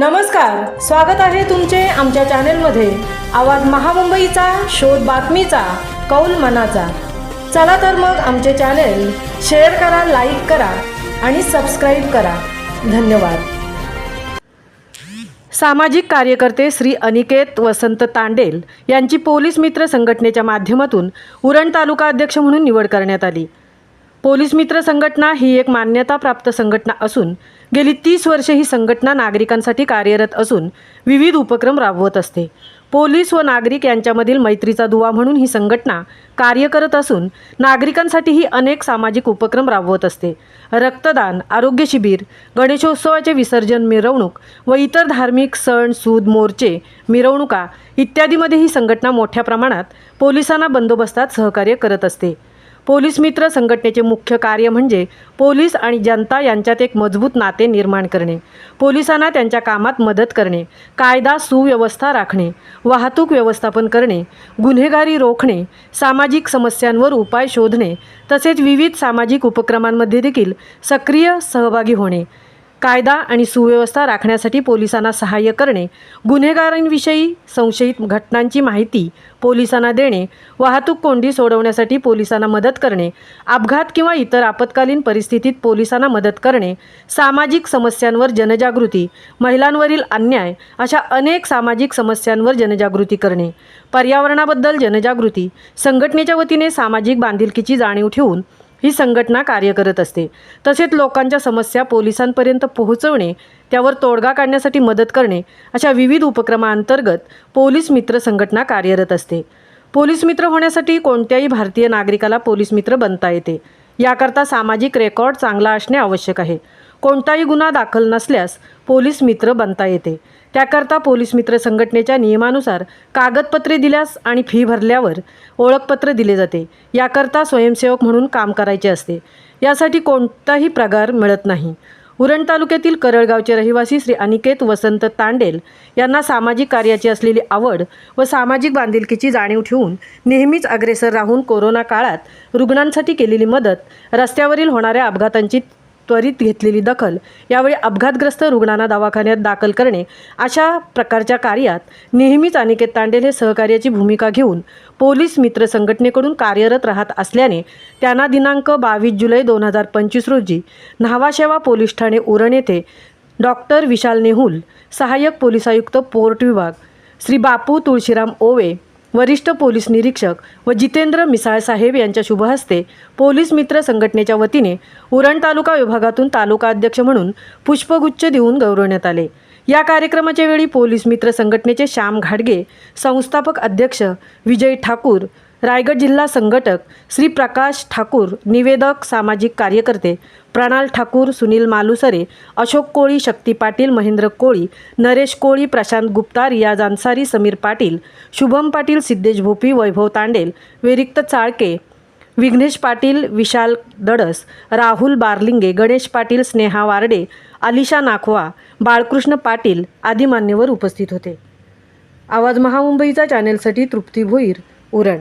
नमस्कार स्वागत आहे तुमचे आमच्या चॅनेलमध्ये. आवाज महामुंबईचा शोध बातमीचा कौल मनाचा. चला तर मग आमचे चॅनेल शेअर करा लाईक करा आणि सबस्क्राईब करा. धन्यवाद. सामाजिक कार्यकर्ते श्री अनिकेत वसंत तांडेल यांची पोलीस मित्र संघटनेच्या माध्यमातून उरण तालुका अध्यक्ष म्हणून निवड करण्यात आली. पोलीस मित्र संघटना ही एक मान्यताप्राप्त संघटना असून गेली तीस वर्षे ही संघटना नागरिकांसाठी कार्यरत असून विविध उपक्रम राबवत असते. पोलीस व नागरिक यांच्यामधील मैत्रीचा दुवा म्हणून ही संघटना कार्य करत असून नागरिकांसाठीही अनेक सामाजिक उपक्रम राबवत असते. रक्तदान आरोग्य शिबिर गणेशोत्सवाचे विसर्जन मिरवणूक व इतर धार्मिक सण सूद मोर्चे मिरवणुका इत्यादीमध्ये ही संघटना मोठ्या प्रमाणात पोलिसांना बंदोबस्तात सहकार्य करत असते. पोलीस मित्र संघटनेचे मुख्य कार्य म्हणजे पोलीस आणि जनता यांच्यात एक मजबूत नाते निर्माण करणे पोलिसांना त्यांच्या कामात मदत करणे कायदा सुव्यवस्था राखणे वाहतूक व्यवस्थापन करणे गुन्हेगारी रोखणे सामाजिक समस्यांवर उपाय शोधणे तसेच विविध सामाजिक उपक्रमांमध्ये देखील सक्रिय सहभागी होणे. कायदा आणि सुव्यवस्था राखण्यासाठी पोलिसांना सहाय्य करणे गुन्हेगारांविषयी संशयित घटनांची माहिती पोलिसांना देणे वाहतूक कोंडी सोडवण्यासाठी पोलिसांना मदत करणे अपघात किंवा इतर आपत्कालीन परिस्थितीत पोलिसांना मदत करणे सामाजिक समस्यांवर जनजागृती महिलांवरील अन्याय अशा अनेक सामाजिक समस्यांवर जनजागृती करणे पर्यावरणाबद्दल जनजागृती संघटनेच्या वतीने सामाजिक बांधिलकीची जाणीव ठेवून ही संघटना कार्य करत असते. तसेच लोकांच्या समस्या पोलिसांपर्यंत पोहोचवणे त्यावर तोडगा काढण्यासाठी मदत करणे अशा विविध उपक्रमांतर्गत पोलीस मित्र संघटना कार्यरत असते. पोलीस मित्र होण्यासाठी कोणत्याही भारतीय नागरिकाला पोलीस मित्र बनता येते. याकरता सामाजिक रेकॉर्ड चांगला असणे आवश्यक आहे. कोणताही गुन्हा दाखल नसल्यास पोलीस मित्र बनता येते. त्याकरता पोलीस मित्र संघटनेच्या नियमानुसार कागदपत्रे दिल्यास आणि फी भरल्यावर ओळखपत्र दिले जाते. याकरता स्वयंसेवक म्हणून काम करायचे असते. यासाठी कोणताही प्रगार मिळत नाही. उरण तालुक्यातील करळगावचे रहिवासी श्री अनिकेत वसंत तांडेल यांना सामाजिक कार्याची असलेली आवड व सामाजिक बांधिलकीची जाणीव ठेवून नेहमीच अग्रेसर राहून कोरोना काळात रुग्णांसाठी केलेली मदत रस्त्यावरील होणाऱ्या अपघातांची त्वरित घेतलेली दखल यावेळी अपघातग्रस्त रुग्णांना दवाखान्यात दाखल करणे अशा प्रकारच्या कार्यात नेहमीच अनिकेत तांडेल हे सहकार्याची भूमिका घेऊन पोलीस मित्र संघटनेकडून कार्यरत राहत असल्याने त्यांना दिनांक बावीस जुलै दोन हजार पंचवीस रोजी न्हावाशेवा पोलीस ठाणे उरण येथे डॉक्टर विशाल नेहुल सहाय्यक पोलीस आयुक्त पोर्ट विभाग श्री बापू तुळशीराम ओवे वरिष्ठ पोलीस निरीक्षक व जितेंद्र मिसाळसाहेब यांच्या शुभहस्ते पोलीस मित्र संघटनेच्या वतीने उरण तालुका विभागातून तालुका अध्यक्ष म्हणून पुष्पगुच्छ देऊन गौरवण्यात आले. या कार्यक्रमाच्या वेळी पोलीस मित्र संघटनेचे श्याम घाडगे संस्थापक अध्यक्ष विजय ठाकूर रायगड जिल्हा संघटक श्री प्रकाश ठाकूर निवेदक सामाजिक कार्यकर्ते प्रणाल ठाकूर सुनील मालुसरे अशोक कोळी शक्ती पाटील महेंद्र कोळी नरेश कोळी प्रशांत गुप्ता रियाज अन्सारी समीर पाटील शुभम पाटील सिद्धेश भोपी वैभव तांडेल विरिक्त चाळके विघ्नेश पाटील विशाल दडस राहुल बारलिंगे गणेश पाटील स्नेहा वारडे अलिशा नाखवा बाळकृष्ण पाटील आदी मान्यवर उपस्थित होते. आवाज महामुंबईचा चॅनेलसाठी तृप्ती भोईर उरण.